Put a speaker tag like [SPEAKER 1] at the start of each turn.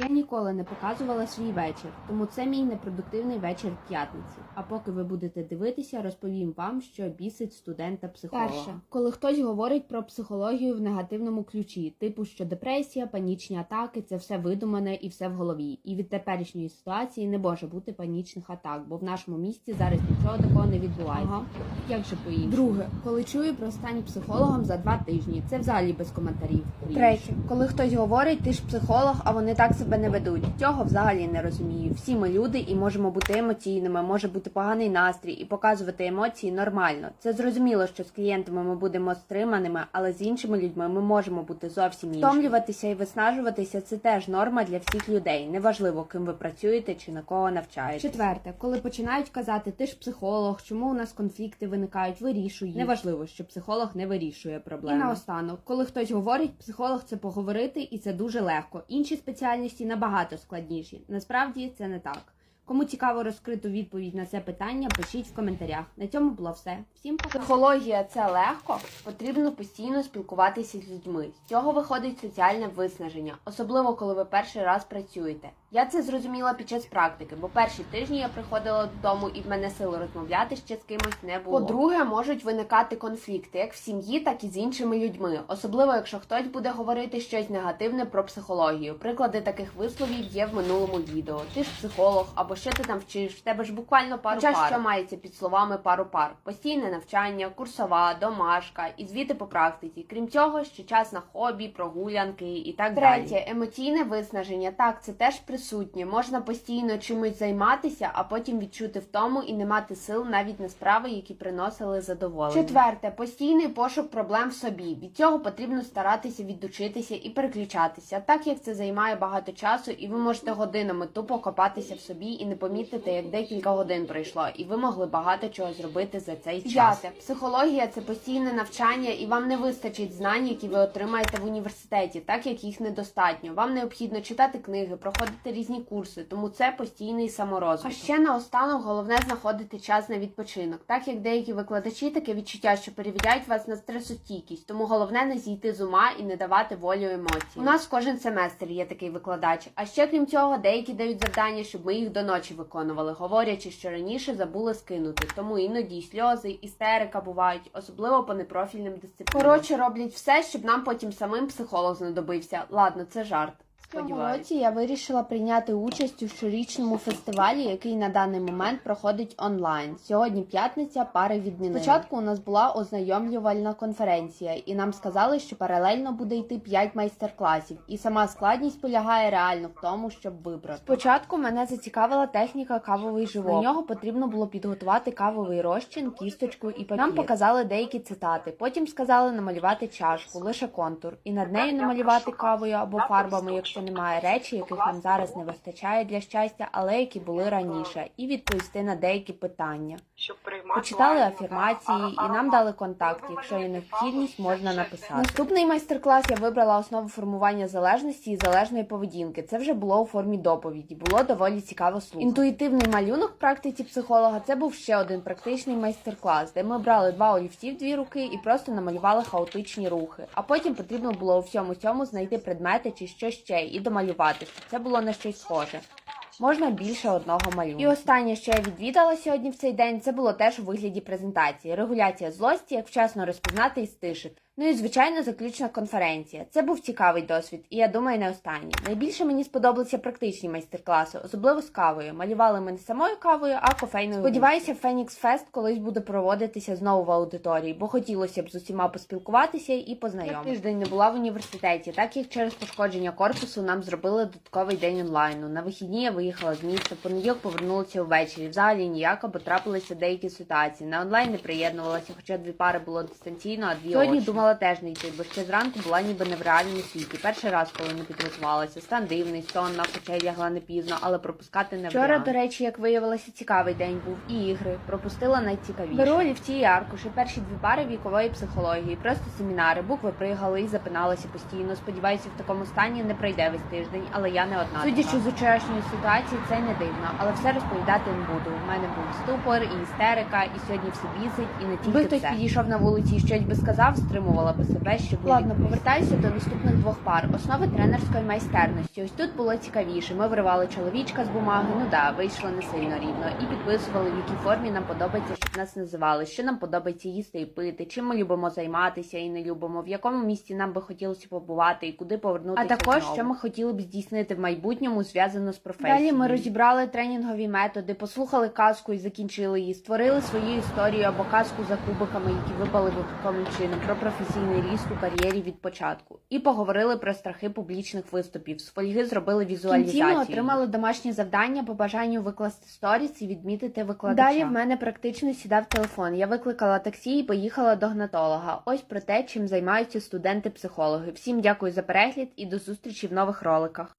[SPEAKER 1] Я ніколи не показувала свій вечір, тому це мій непродуктивний вечір п'ятниці. А поки ви будете дивитися, розповім вам, що бісить студента психолога.
[SPEAKER 2] Перше.
[SPEAKER 1] коли хтось говорить про психологію в негативному ключі, типу, що депресія, панічні атаки це все видумане і все в голові. І від теперішньої ситуації не може бути панічних атак, бо в нашому місті зараз нічого такого не відбувається.
[SPEAKER 2] Ага.
[SPEAKER 1] Як же по іншому?
[SPEAKER 2] Друге.
[SPEAKER 1] коли чую про стань психологом за два тижні, це взагалі без коментарів.
[SPEAKER 2] Третє, коли хтось говорить, ти ж психолог, а вони так себе не ведуть.
[SPEAKER 1] Цього взагалі не розумію. Всі ми люди і можемо бути емоційними, може бути поганий настрій і показувати емоції нормально. Це зрозуміло, що з клієнтами ми будемо стриманими, але з іншими людьми ми можемо бути зовсім іншими. Втомлюватися і виснажуватися це теж норма для всіх людей. Неважливо, ким ви працюєте чи на кого навчаєтесь.
[SPEAKER 2] Четверте, коли починають казати, ти ж психолог, чому у нас конфлікти виникають, вирішуй їх.
[SPEAKER 1] Неважливо, що психолог не вирішує
[SPEAKER 2] І
[SPEAKER 1] проблеми.
[SPEAKER 2] наостанок, коли хтось говорить, психолог це поговорити, і це дуже легко.
[SPEAKER 1] Інші спеціальності набагато складніші. Насправді це не так. Кому цікаво розкриту відповідь на це питання, пишіть в коментарях. На цьому було все. Всім пока.
[SPEAKER 2] Психологія це легко. Потрібно постійно спілкуватися з людьми.
[SPEAKER 1] З цього виходить соціальне виснаження, особливо коли ви перший раз працюєте. Я це зрозуміла під час практики, бо перші тижні я приходила додому і в мене сили розмовляти ще з кимось не було.
[SPEAKER 2] По-друге, можуть виникати конфлікти як в сім'ї, так і з іншими людьми.
[SPEAKER 1] Особливо, якщо хтось буде говорити щось негативне про психологію. Приклади таких висловів є в минулому відео. Ти ж психолог, або що ти там вчиш? В тебе ж буквально пару
[SPEAKER 2] Хоча
[SPEAKER 1] пар.
[SPEAKER 2] що
[SPEAKER 1] що мається під словами пару пар? Постійне навчання, курсова, домашка і звіти по практиці. Крім цього, ще час на хобі, прогулянки і так далі.
[SPEAKER 2] Третє, емоційне виснаження. Так, це теж присутнє. Можна постійно чимось займатися, а потім відчути втому і не мати сил навіть на справи, які приносили задоволення. Четверте, постійний пошук проблем в собі. Від цього потрібно старатися відучитися і переключатися, так як це займає багато часу, і ви можете годинами тупо копатися в собі і не помітити, як декілька годин пройшло, і ви могли багато чого зробити за цей час. П'яте, психологія це постійне навчання, і вам не вистачить знань, які ви отримаєте в університеті, так як їх недостатньо. Вам необхідно читати книги, проходити різні курси, тому це постійний саморозвиток. А ще наостанок головне знаходити час на відпочинок, так як деякі викладачі таке відчуття, що перевіряють вас на стресостійкість, тому головне не зійти з ума і не давати волю емоціям. У нас кожен семестр є такий викладач. А ще крім цього, деякі дають завдання, щоб ми їх до ночі виконували, говорячи, що раніше забули скинути. Тому іноді й сльози, істерика бувають, особливо по непрофільним дисциплінам. Коротше, роблять все, щоб нам потім самим психолог знадобився. Ладно, це жарт.
[SPEAKER 1] В цьому році я вирішила прийняти участь у щорічному фестивалі, який на даний момент проходить онлайн. Сьогодні п'ятниця, пари відмінили. Спочатку у нас була ознайомлювальна конференція, і нам сказали, що паралельно буде йти 5 майстер-класів, і сама складність полягає реально в тому, щоб вибрати. Спочатку мене зацікавила техніка кавовий живок. На нього потрібно було підготувати кавовий розчин, кісточку і папір. Нам показали деякі цитати. Потім сказали намалювати чашку, лише контур, і над нею намалювати кавою або фарбами, якщо немає речі, яких нам зараз не вистачає для щастя, але які були раніше, і відповісти на деякі питання. Почитали афірмації і нам дали контакт. Якщо є необхідність, можна написати.
[SPEAKER 2] Наступний майстер-клас я вибрала основу формування залежності і залежної поведінки. Це вже було у формі доповіді. Було доволі цікаво слухати. Інтуїтивний малюнок в практиці психолога це був ще один практичний майстер-клас, де ми брали два олівці в дві руки і просто намалювали хаотичні рухи. А потім потрібно було у всьому цьому знайти предмети чи що ще і домалювати, це було на щось схоже. Можна більше одного малюнку. І останнє, що я відвідала сьогодні в цей день, це було теж у вигляді презентації. Регуляція злості, як вчасно розпізнати і стишити. Ну і звичайно, заключна конференція. Це був цікавий досвід, і я думаю, не останній. Найбільше мені сподобалися практичні майстер-класи, особливо з кавою. Малювали ми не самою кавою, а кофейною. Сподіваюся, Фенікс Фест колись буде проводитися знову в аудиторії, бо хотілося б з усіма поспілкуватися і познайомитися. Тиждень не була в університеті, так як через пошкодження корпусу нам зробили додатковий день онлайну. На вихідні я виїхала з міста, понеділок повернулася ввечері. Взагалі ніяко, бо трапилися деякі ситуації. На онлайн не приєднувалася, хоча дві пари було дистанційно, а дві Сьогодні
[SPEAKER 1] очно. думала теж не йти, бо ще зранку була ніби не в реальному світі. Перший раз, коли не підготувалася, стан дивний, сонна, хоча й лягла не пізно, але пропускати не
[SPEAKER 2] Вчора,
[SPEAKER 1] варіант.
[SPEAKER 2] до речі, як виявилося, цікавий день був і ігри.
[SPEAKER 1] пропустила найцікавіше.
[SPEAKER 2] Беру олівці і аркуші, перші дві пари вікової психології, просто семінари, букви пригали і запиналася постійно. Сподіваюся, в такому стані не пройде весь тиждень, але я не одна. Судячи з вчорашньої ситуації, це не дивно, але все розповідати не буду. У мене був ступор і істерика, і сьогодні все бісить, і не тільки
[SPEAKER 1] Якби хтось підійшов на вулиці і щось би сказав, стримувала
[SPEAKER 2] реалізовувала би себе, щоб
[SPEAKER 1] Ладно, повертаюся до наступних двох пар. Основи тренерської майстерності. Ось тут було цікавіше. Ми виривали чоловічка з бумаги. Ну да, вийшло не сильно рівно. І підписували, в якій формі нам подобається, щоб нас називали, що нам подобається їсти і пити, чим ми любимо займатися і не любимо, в якому місці нам би хотілося побувати і куди повернутися.
[SPEAKER 2] А також,
[SPEAKER 1] знову.
[SPEAKER 2] що ми хотіли б здійснити в майбутньому, зв'язано з професією.
[SPEAKER 1] Далі ми розібрали тренінгові методи, послухали казку і закінчили її, створили свою історію або казку за кубиками, які випали випадковим чином, про професійний ріст у кар'єрі від початку. І поговорили про страхи публічних виступів. З фольги зробили візуалізацію.
[SPEAKER 2] кінці ми отримали домашнє завдання по бажанню викласти сторіс і відмітити викладача.
[SPEAKER 1] Далі в мене практично сідав телефон. Я викликала таксі і поїхала до гнатолога. Ось про те, чим займаються студенти-психологи. Всім дякую за перегляд і до зустрічі в нових роликах.